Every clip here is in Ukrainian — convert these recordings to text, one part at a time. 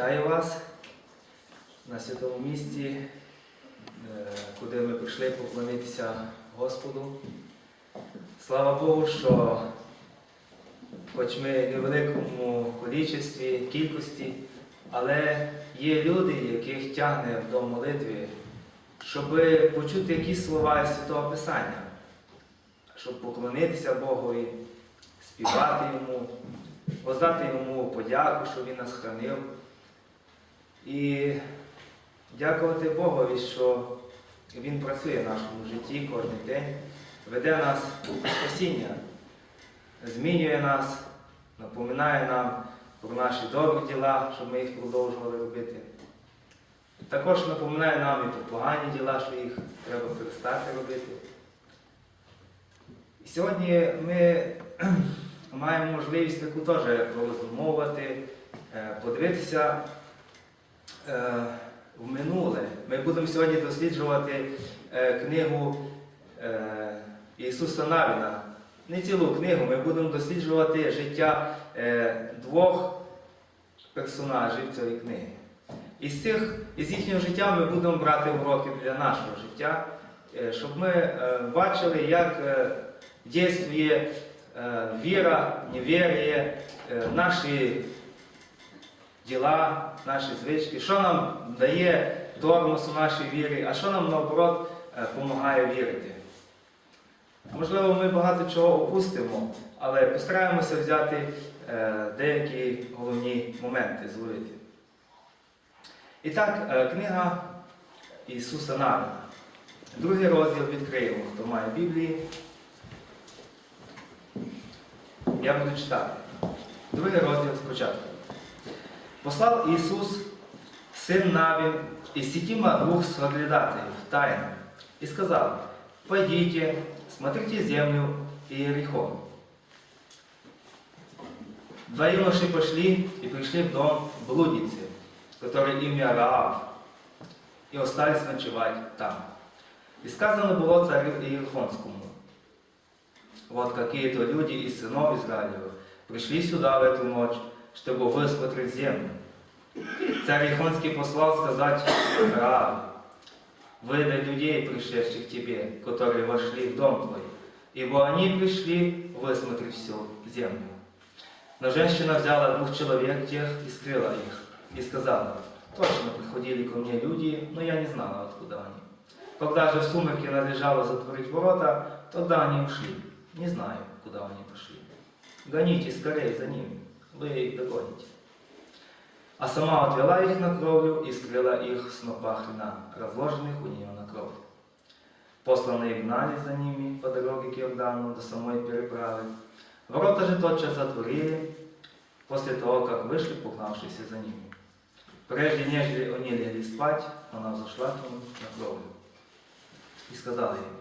Вітаю вас на святому місці, е, куди ми прийшли поклонитися Господу. Слава Богу, що хоч ми в великому кількості, кількості, але є люди, яких тягне до молитви, щоб почути якісь слова із Святого Писання, щоб поклонитися Богові, співати Йому, воздати Йому подяку, що Він нас хранив. І дякувати Богові, що Він працює в нашому житті кожен день, веде нас у спасіння, змінює нас, напоминає нам про наші добрі діла, щоб ми їх продовжували робити. Також напоминає нам і про погані діла, що їх треба перестати робити. І сьогодні ми маємо можливість таку теж порозмовувати, е, подивитися в минуле. Ми будемо сьогодні досліджувати е, книгу е, Ісуса Навіна. Не цілу книгу, ми будемо досліджувати життя е, двох персонажів цієї книги. Із, цих, із їхнього життя ми будемо брати уроки для нашого життя, е, щоб ми е, бачили, як е, дійствує е, віра, невір'я, е, наші діла, наші звички, що нам дає тормоз у нашій вірі, а що нам наоборот допомагає вірити. Можливо, ми багато чого опустимо, але постараємося взяти е, деякі головні моменти зловити. І так, е, книга Ісуса Навина. Другий розділ відкриємо, хто має Біблії. Я буду читати. Другий розділ спочатку. Послав Ісус, син Навін, из Сетима двух соглядатаев тайно, и сказал, пойдите, смотрите землю Иерихон. Два юноши пошли и пришли в дом блудницы, который имя Раав, и остались ночевать там. И сказано было царю Иерихонскому, вот какие-то люди из сынов Израилевых пришли сюда в эту ночь, чтобы высмотреть землю. Царь Иерихонский послал сказать Рааву, выдай людей, пришедших к тебе, которые вошли в дом твой, ибо они пришли высмотреть всю землю. Но женщина взяла двух человек тех и скрыла их, и сказала, точно приходили ко мне люди, но я не знала, откуда они. Когда же в сумерки надлежало затворить ворота, тогда они ушли. Не знаю, куда они пошли. Гоните скорее за ними, вы их догоните. А сама отвела их на кровлю и скрыла их в снопах льна, разложенных у нее на кровле. Посланные гнали за ними по дороге к Иордану до самой переправы. Ворота же тотчас затворили, после того, как вышли погнавшиеся за ними. Прежде нежели они легли спать, она взошла к ним на кровлю и сказала им,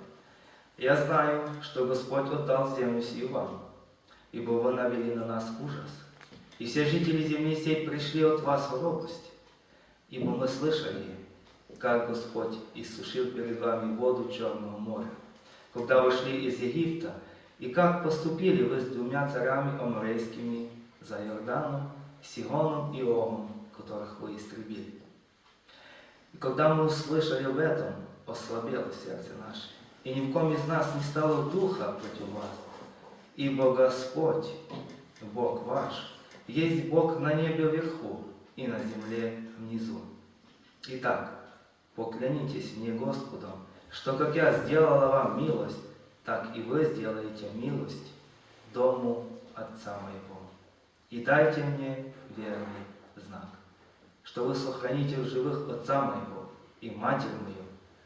«Я знаю, что Господь отдал землю сию вам, ибо вы навели на нас ужас, и все жители земли сей пришли от вас в робость, ибо мы слышали, как Господь иссушил перед вами воду Черного моря, когда вы шли из Египта, и как поступили вы с двумя царями аморейскими за Иорданом, Сигоном и Огом, которых вы истребили. И когда мы услышали об этом, ослабело сердце наше, и ни в ком из нас не стало духа против вас, ибо Господь, Бог ваш, есть Бог на небе вверху и на земле внизу. Итак, поклянитесь мне Господом, что как я сделала вам милость, так и вы сделаете милость дому Отца моего. И дайте мне верный знак, что вы сохраните в живых Отца моего, и Матерь мою,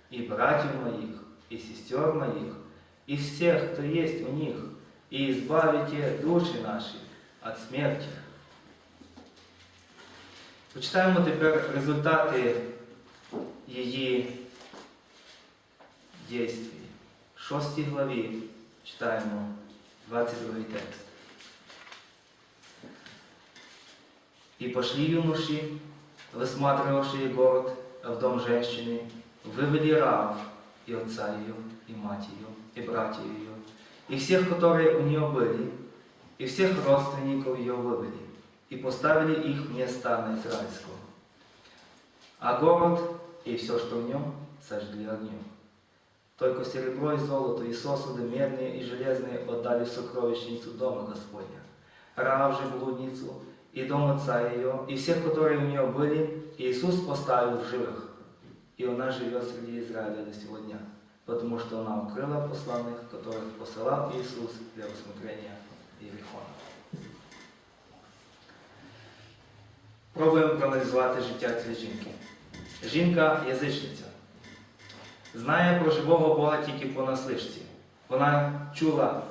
и братьев моих, и сестер моих, и всех, кто есть у них, и избавите души наши от смерти. Почитаємо тепер результати її дійстві. В шостій главі читаємо 22 текст. И пошли юноши, высматривавшие город в дом женщины, вывели Раав и отца ее, и мать ее, и братьев ее, и всех, которые у нее были, и всех родственников ее вывели, И поставили их в места на Израильского. а город и все, что в нем, сожгли огнем. Только серебро и золото, и сосуды медные и железные отдали в сокровищницу дома Господня. Раав же блудницу, и дом отца ее, и всех, которые у нее были, Иисус поставил в живых. И она живет среди Израиля до сего дня, потому что она укрыла посланных, которых посылал Иисус для рассмотрения Єрихона. Пробуємо проаналізувати життя цієї жінки. Жінка язичниця. Знає про живого Бога тільки по наслишці. Вона чула,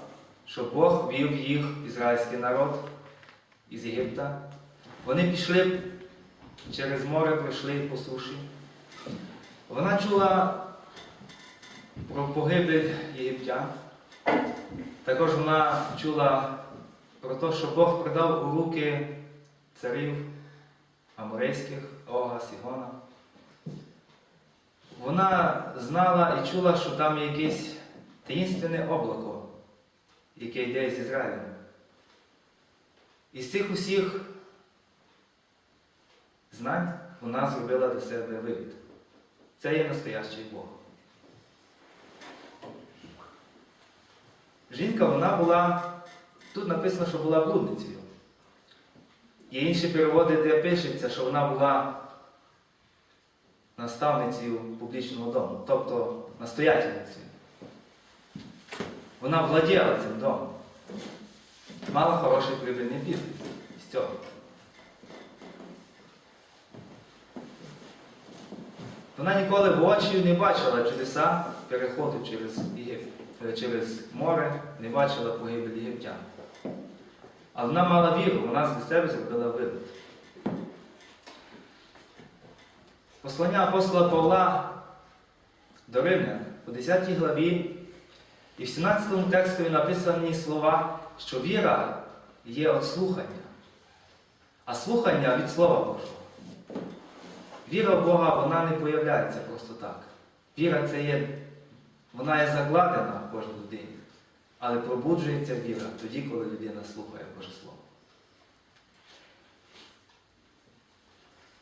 що Бог вів їх, ізраїльський народ, із Єгипта. Вони пішли через море, пройшли по суші. Вона чула про погибель єгиптян. Також вона чула про те, що Бог продав у руки царів аморейських, Ога, Сігона. Вона знала і чула, що там є якесь таїнственне облако, яке йде з Ізраїлем. Із цих усіх знань вона зробила для себе вивід. Це є настоящий Бог. Жінка вона була, тут написано, що була блудницею. Є інші переводи, де пишеться, що вона була наставницею публічного дому, тобто настоятельницею. Вона владіла цим домом. Мала хороший прибильний бізнес з цього. Вона ніколи в очі не бачила чудеса переходу через, Єгипет, е, через море, не бачила погибель єгиптян. Але вона мала віру, вона з себе зробила вивід. Послання апостола Павла до Римлян у 10 главі і в 17 текстові написані слова, що віра є від слухання, а слухання від Слова Божого. Віра в Бога вона не появляється просто так. Віра це є, вона є закладена в кожній людині, але пробуджується віра тоді, коли людина слухає Боже Слово.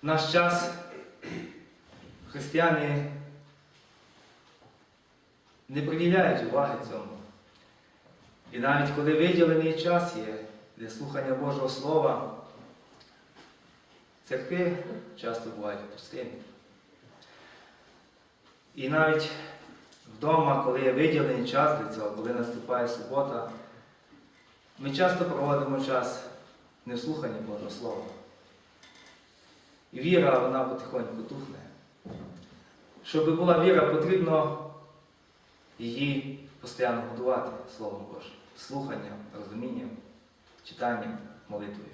В наш час християни не приділяють уваги цьому. І навіть коли виділений час є для слухання Божого Слова, церкви часто бувають пустими. І навіть вдома, коли є виділений час для цього, коли наступає субота, ми часто проводимо час не в слуханні Божого Слова. І віра, вона потихоньку тухне. Щоб була віра, потрібно її постійно годувати Словом Божим, слуханням, розумінням, читанням, молитвою.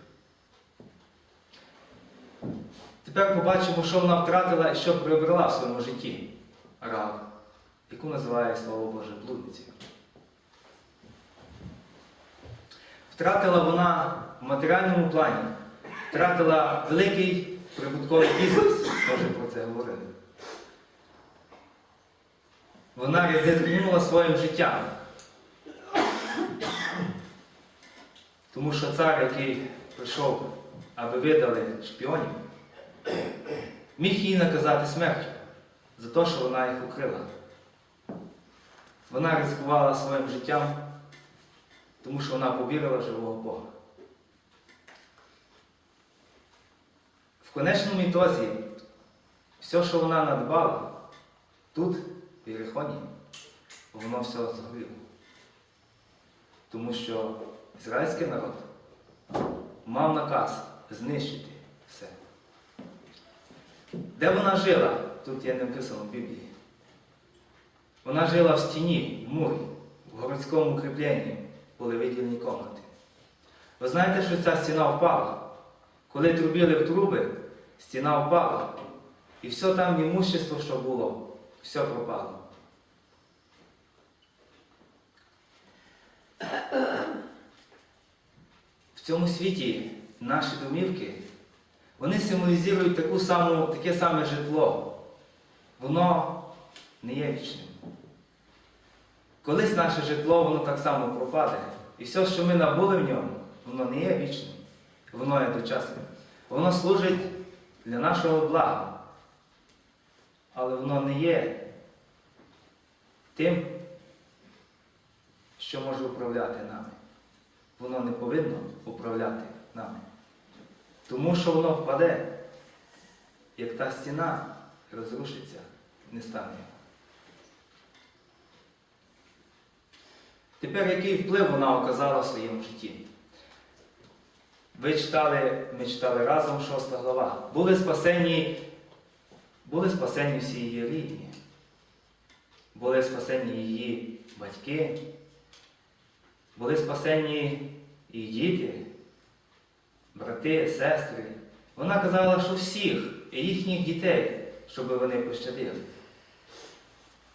Тепер побачимо, що вона втратила і що приобрела в своєму житті Рав, яку називає Слово Боже блудницею. Втратила вона в матеріальному плані, втратила великий прибутковий бізнес, ми вже про це говорили. Вона ризикнула своїм життям. Тому що цар, який прийшов, аби видали шпіонів, міг її наказати смертю за те, що вона їх укрила. Вона ризикувала своїм життям, тому що вона повірила в живого Бога. В конечному ітозі, все, що вона надбала, тут, в Єрихоні, воно все згоріло. Тому що ізраїльський народ мав наказ знищити все. Де вона жила? Тут є написано в Біблії. Вона жила в стіні, в мурі, в городському укріпленні були виділені комнати. Ви знаєте, що ця стіна впала? Коли трубили в труби, стіна впала. І все там імущество, що було, все пропало. В цьому світі наші домівки, вони символізують таку саму, таке саме житло. Воно не є вічним. Колись наше житло, воно так само пропаде. І все, що ми набули в ньому, воно не є вічним, воно є дочасним. Воно служить для нашого блага. але воно не є тим, що може управляти нами. Воно не повинно управляти нами. Тому що воно впаде, як та стіна розрушиться, не стане його. Тепер який вплив вона оказала в своєму житті? Ви читали, ми читали разом шоста глава. Були спасені, були спасені всі її рідні, були спасені її батьки, були спасені її діти, брати, сестри. Вона казала, що всіх і їхніх дітей, щоб вони пощадили.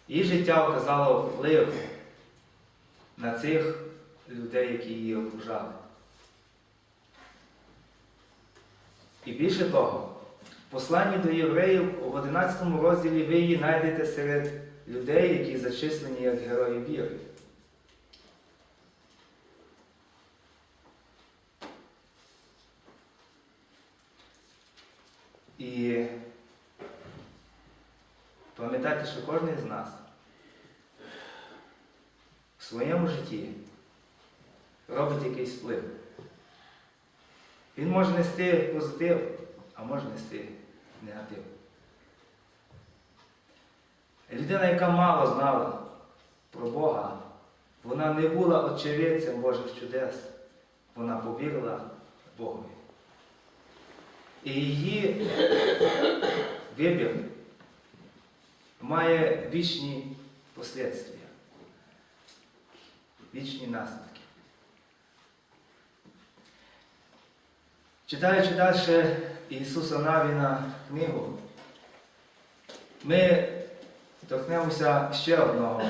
Її життя оказало вплив на цих людей, які її окружали. І більше того, в посланні до євреїв в 11 розділі ви її знайдете серед людей, які зачислені як герої віри. І пам'ятайте, що кожен з нас своєму житті робить якийсь вплив. Він може нести позитив, а може нести негатив. Людина, яка мало знала про Бога, вона не була очевидцем Божих чудес, вона повірила Богові. І її вибір має вічні послідствия, вічні наслідки. Читаючи далі Ісуса Навіна книгу, ми торкнемося ще одного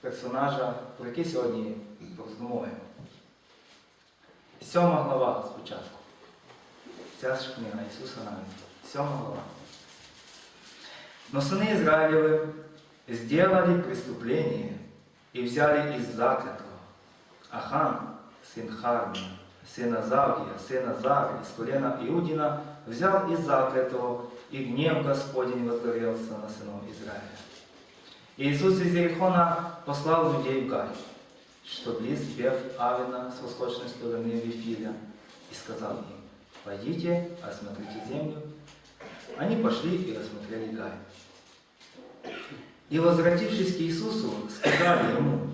персонажа, про який сьогодні роздумуємо. Сьома глава спочатку. Ця ж книга Ісуса Навіна. Сьома глава. Но сыны Израилевы сделали преступление и взяли из заклятого Ахан, сын Хармия, сына Завгия, сына Зары, из колена Иудина, взял из заклятого, и гнев Господень возгорелся на сынов Израиля. Иисус из Ерихона послал людей в Гай, что близ Беф Авена с восточной стороны Вифиля, и сказал им, пойдите, осмотрите землю. Они пошли и осмотрели Гай. И, возвратившись к Иисусу, сказали ему,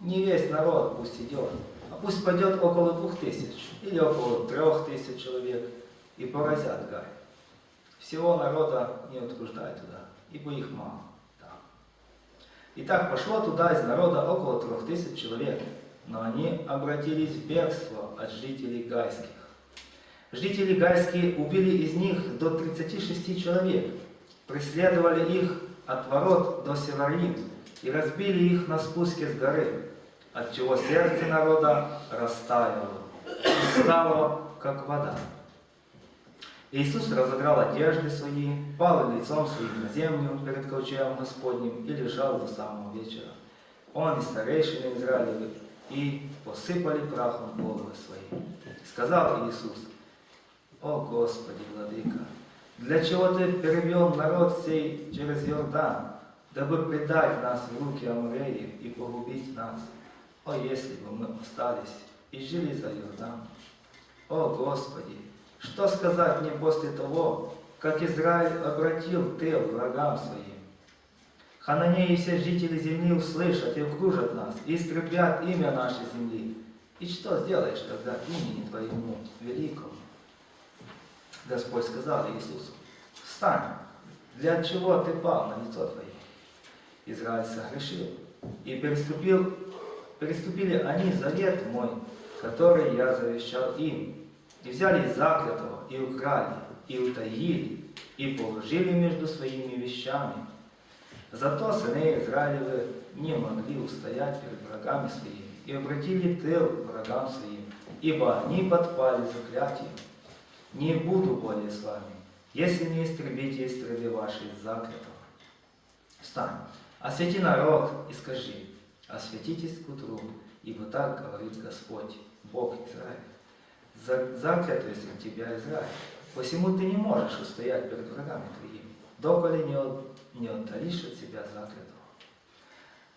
не весь народ пусть идет, а пусть пойдет около двух тысяч или около трех тысяч человек и поразят Гай. Всего народа не утруждай туда, ибо их мало там. И так пошло туда из народа около трех тысяч человек, но они обратились в бегство от жителей гайских. Жители гайские убили из них до 36 человек, преследовали их от ворот до Севарим и разбили их на спуске с горы, отчего сердце народа растаяло и стало, как вода. Иисус разодрал одежды свои, пал лицом своим на землю перед ковчегом Господним и лежал до самого вечера. Он и старейшины Израилевы и посыпали прахом головы свои. Сказал Иисус, «О Господи, Владыка, для чего Ты перевел народ сей через Иордан, дабы предать нас в руки Амореев и погубить нас? О, если бы мы остались и жили за Иордан! О, Господи, что сказать мне после того, как Израиль обратил тыл врагам своим? Хананеи и все жители земли услышат и окружат нас, и истребят имя нашей земли. И что сделаешь тогда имени Твоему великому? Господь сказал Иисусу, встань, для чего ты пал на лицо твое? Израиль согрешил, и переступил, переступили они завет мой, который я завещал им, и взяли заклятого, и украли, и утаили, и положили между своими вещами. Зато сыны Израилевы не могли устоять перед врагами своими, и обратили тыл врагам своим, ибо они подпали заклятием. Не буду более с вами, если не истребите истреби ваши из заклятого. Встань, освети народ и скажи, осветитесь к утру, ибо так говорит Господь, Бог Израиля. За- Заклятый среди тебя Израиль, посему ты не можешь устоять перед врагами твоими. доколе не, от- не отдалишь от себя заклятого.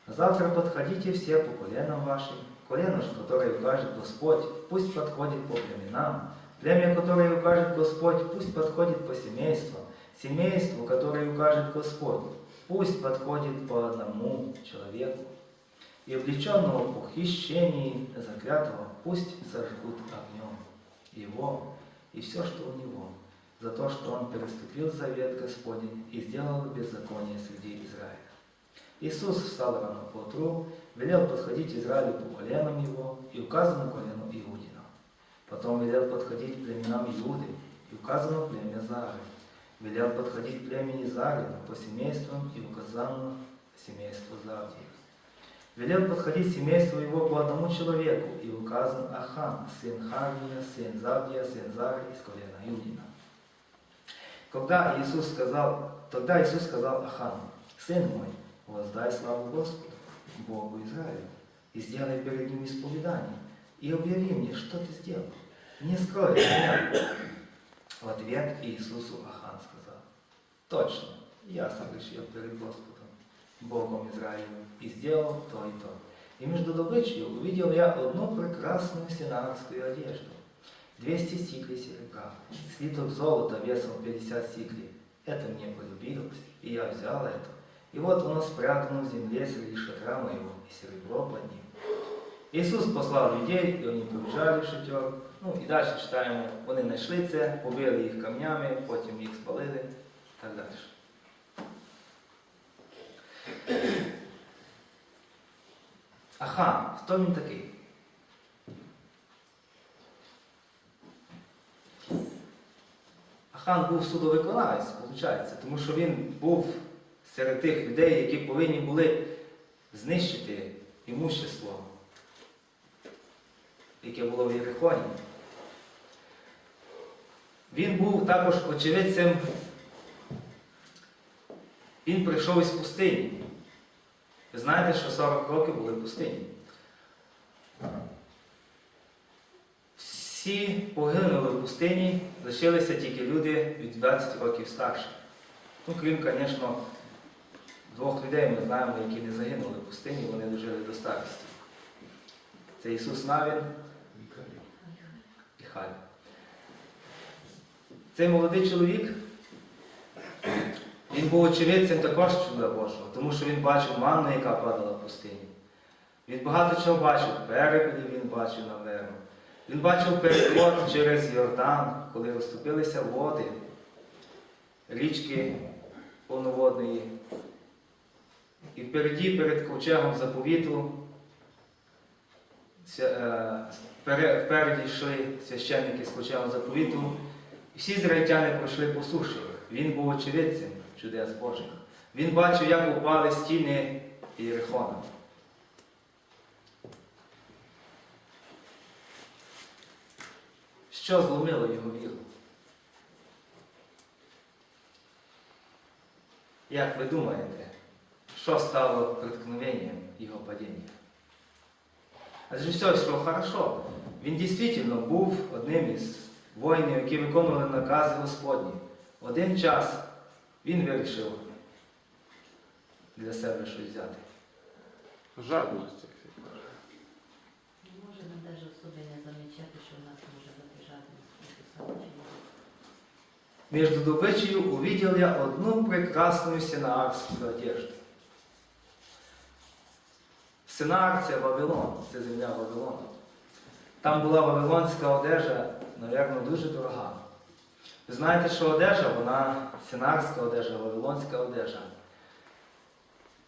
Завтра подходите все по коленам вашим, колено, которое укажет Господь, пусть подходит по племенам, племя, которое укажет Господь, пусть подходит по семействам, семейству, которое укажет Господь, пусть подходит по одному человеку. И облеченного по хищении заклятого пусть сожгут огнем его и все, что у него, за то, что он переступил завет Господень и сделал беззаконие среди Израиля. Иисус встал рано поутру, велел подходить Израилю по коленам его и указанному колену Иудина. Потом велел подходить племенам Иуды и указанному племя Зары. Велел подходить племени Зарина по семействам и указанному семейству Завдия. Велел подходить семейству его по одному человеку, и указан Ахан, сын Харвия, сын Завдия, сын Зары из колена Иудина. Когда Иисус сказал, тогда Иисус сказал Ахану, сын мой, воздай славу Господу, Богу Израилю, и сделай перед ним исповедание, и объяви мне, что ты сделал. Не скрой меня. В ответ Иисусу Ахан сказал, точно, я согрешил перед Господом, Богом Израилевым, и сделал то и то. И между добычей увидел я одну прекрасную синарскую одежду, 200 сиклей серебра, слиток золота весом 50 сиклей. Это мне полюбилось, и я взял это. И вот оно спрятано в земле среди шатра моего, и серебро под ним. Ісус послав людей, і вони побіжали в шатер. Ну і далі читаємо, вони знайшли це, побили їх камнями, потім їх спалили і так далі. Ахан, хто він такий? Ахан був судовиконавець, виходить, тому що він був серед тих людей, які повинні були знищити імущество, яке було в Єрихоні. Він був також очевидцем, він прийшов із пустині. Ви знаєте, що 40 років були в пустині. Всі погинули в пустині, лишилися тільки люди від 20 років старше. Ну, крім, звісно, двох людей ми знаємо, які не загинули в пустині, вони дожили до старості. Це Ісус Навін і Цей молодий чоловік, він був очевидцем також чуда Божого, тому що він бачив манну, яка падала в пустині. Він багато чого бачив, перебілів він бачив наверно. Він бачив переход через Йордан, коли розступилися води, річки повноводної. І впереді перед ковчегом заповіту впереді йшли священники з ковчегом заповіту, і всі ізраїльтяни пройшли по суші. Він був очевидцем чудес Божих. Він бачив, як упали стіни Єрихона. Що зломило його віру? Як ви думаєте, що стало преткновенням його падіння? Адже хорошо. Він дійсно був одним із воїнів, які виконували накази Господні. Один час він вирішив для себе щось взяти. Нам не замічати, що в нас може бути жадність. Между добычей увидел я одну прекрасную синаарскую одежду. Синаар це Вавилон, це земля Вавилона. Там була вавилонська одежа, мабуть, дуже дорога. Ви знаєте, що одежа, вона синарська одежа, вавилонська одежа.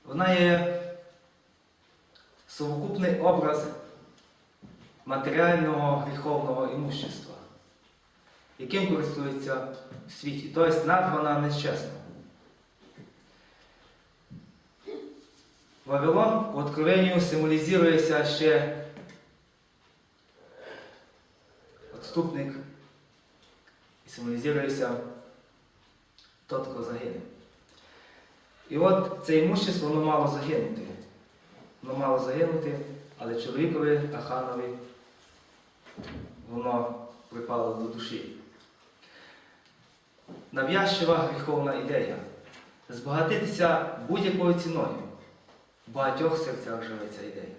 Вона є совокупний образ матеріального гріховного імущества яким користується в світі. Тобто названа нечесно. Вавилон по откровенню символізується ще отступник і символізується тот, хто загине. І от це імущество воно мало загинути. Воно мало загинути, але чоловікові Аханові воно припало до душі. Нав'язчива гріховна ідея. збагатитися будь-якою ціною. В багатьох серцях живе ця ідея.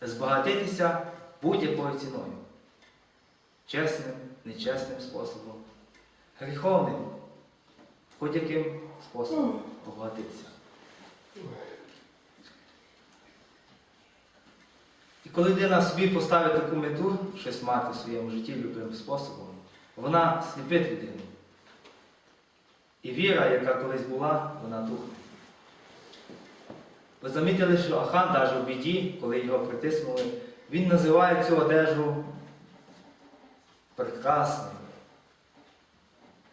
Збагатитися будь-якою ціною. Чесним, нечесним способом, гріховним, будь-яким способом обагатитися. І коли людина собі поставить таку мету, щось мати в своєму житті любим способом, вона сліпить людину. І віра, яка колись була, вона тухне. Ви замітили, що Ахан навіть в біді, коли його притиснули, він називає цю одежу прекрасною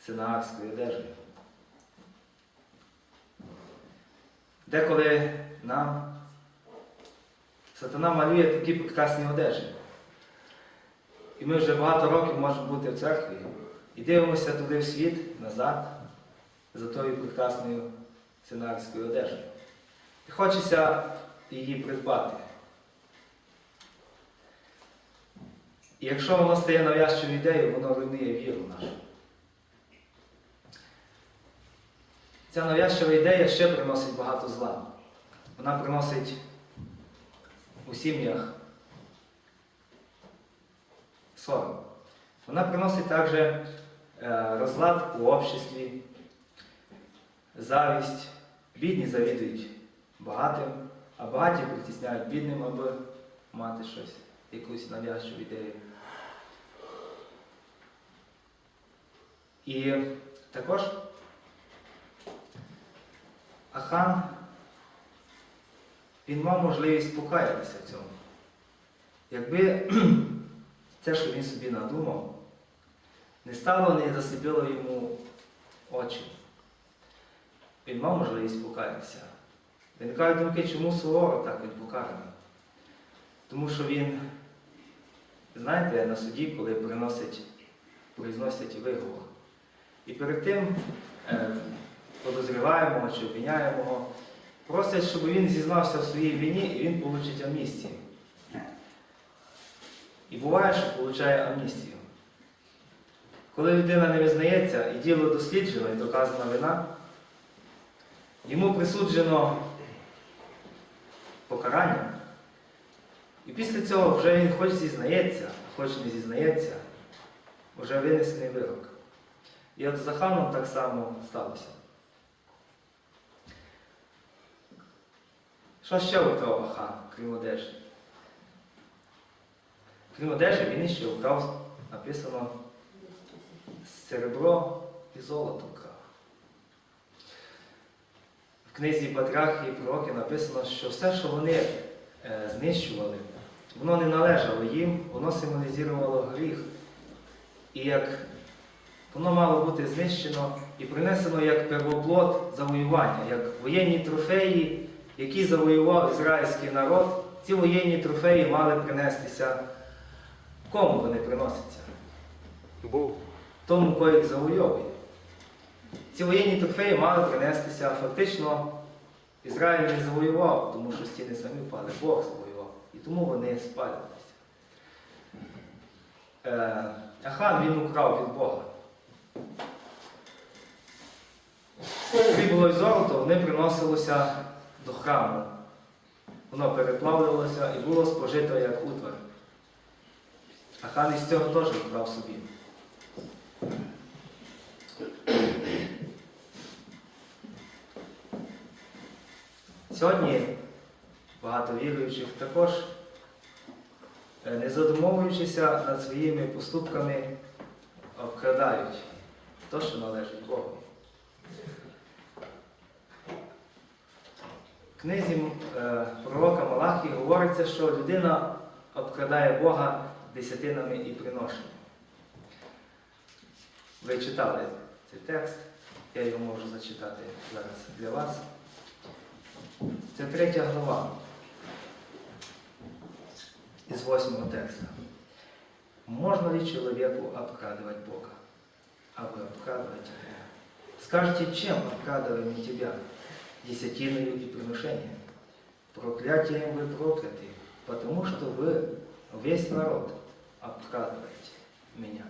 синаарською одежею. Деколи нам сатана малює такі прекрасні одежі. І ми вже багато років можемо бути в церкві і дивимося туди в світ, назад, за тою прекрасною сценарською одежею. І хочеться її придбати. І якщо воно стає нав'язчою ідеєю, воно руйнує віру нашу. Ця нав'язчива ідея ще приносить багато зла. Вона приносить у сім'ях сором. Вона приносить також е, розлад у обществі, завість. Бідні завідують багатим, а багаті притісняють бідним, аби мати щось, якусь нав'язчиву ідею. І також Ахан, він мав можливість покаятися в цьому. Якби те, що він собі надумав, не стало, не засліпило йому очі. Він мав можливість покаятися. Виникають думки, чому суворо так він. Тому що він, знаєте, на суді, коли приносить, произносять виговор. І перед тим е, подозріваємого чи обвиняємого просять, щоб він зізнався в своїй вині і він отримає амністію. І буває, що отримує амністію. Коли людина не визнається і діло досліджено і доказана вина, йому присуджено покарання. І після цього вже він хоч зізнається, хоч не зізнається, вже винесений вирок. І от з Аханом так само сталося. Що ще вкрав Ахан, крім одежі? Крім одежі, він іще вкрав, написано, серебро і золото вкрав. В книзі Патріархії і пророки написано, що все, що вони е, знищували, воно не належало їм, воно символізувало гріх. І як воно мало бути знищено і принесено як первоплод завоювання, як воєнні трофеї, які завоював ізраїльський народ, ці воєнні трофеї мали принестися. Кому вони приносяться? Бог. Тому, кого їх завойовує. Ці воєнні трофеї мали принестися фактично Ізраїль не завоював, тому що стіни самі впали, Бог завоював. І тому вони спалювалися. Е, Ахан він украв від Бога. Срібло і золото вони приносилося до храму. Воно переплавлювалося і було спожито як утвар. Ахан із цього теж вкрав собі. Сьогодні багато віруючих також, е, не задумовуючися над своїми поступками, обкрадають те, що належить Богу. В книзі е, пророка Малахії говориться, що людина обкрадає Бога десятинами і приношеннями. Ви читали цей текст, я його можу зачитати зараз для вас. Це третя глава із восьмого текста. Можно ли человеку обкрадывать Бога? А вы обкрадываете Бога. Скажите, чем обкрадываем тебя? Десятиною и приношением. Проклятием вы прокляты, потому что вы, весь народ, обкрадываете меня.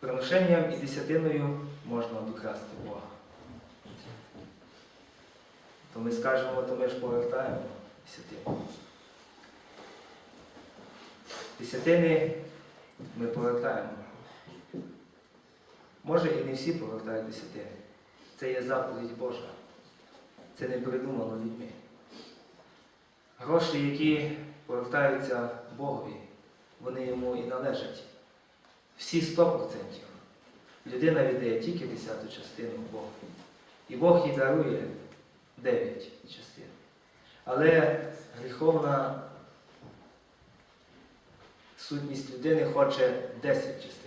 Приношенням і десятиною можна обікрасти Бога. То ми скажемо, то ми ж повертаємо десятину. Десятини ми повертаємо. Може і не всі повертають десятини. Це є заповідь Божа. Це не придумано людьми. Гроші, які повертаються Богові, вони йому і належать. Всі 100%. Людина віддає тільки десяту частину Богу. І Бог їй дарує 9 частин. Але гріховна сутність людини хоче 10 частин.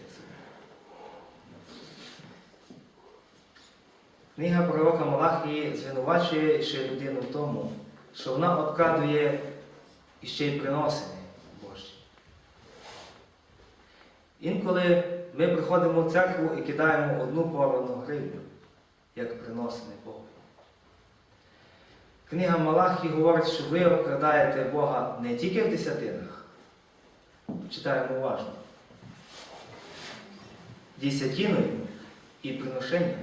Книга пророка Малахії звинувачує ще людину в тому, що вона обкрадує іще й приносини Божі. Інколи ми приходимо в церкву і кидаємо одну повану гривню, як приносини Богу. Книга Малахії говорить, що ви обкрадаєте Бога не тільки в десятинах. Читаємо уважно. Десятиною і приношенням.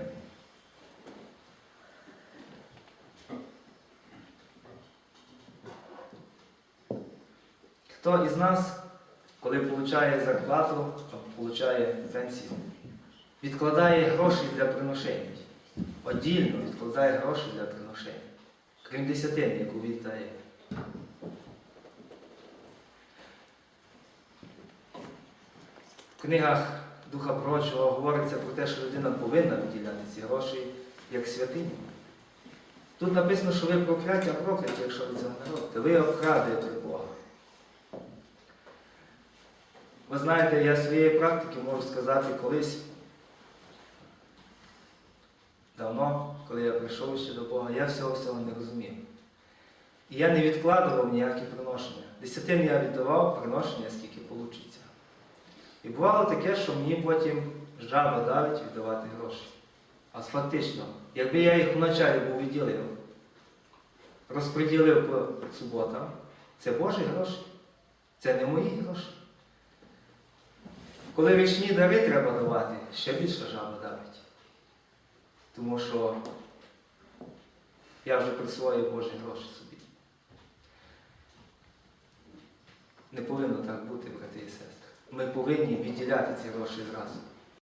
Хто із нас, коли отримує зарплату отримує пенсію, відкладає гроші для приношень? Одільно відкладає гроші для приношень, крім десятини, яку віддає. В книгах Духа Пророчого говориться про те, що людина повинна виділяти ці гроші як святиню. Тут написано, що ви прокляття прокляті, якщо ви цього не робите. Ви обкрадуєте Бога. Ви знаєте, я своєї практики можу сказати колись, давно, коли я прийшов ще до Бога, я всього всього не розумів. І я не відкладував ніякі приношення. Десятин я віддавав приношення, скільки вийде. І бувало таке, що мені потім жаба давить віддавати гроші. А фактично, якби я їх вначалі був відділив, розподілив по суботам, це Божі гроші. Це не мої гроші. Коли вічні дари треба давати, ще більше жаба давить. Тому що я вже присвоїв Божі гроші собі. Не повинно так бути, брати і сестри. Ми повинні відділяти ці гроші зразу.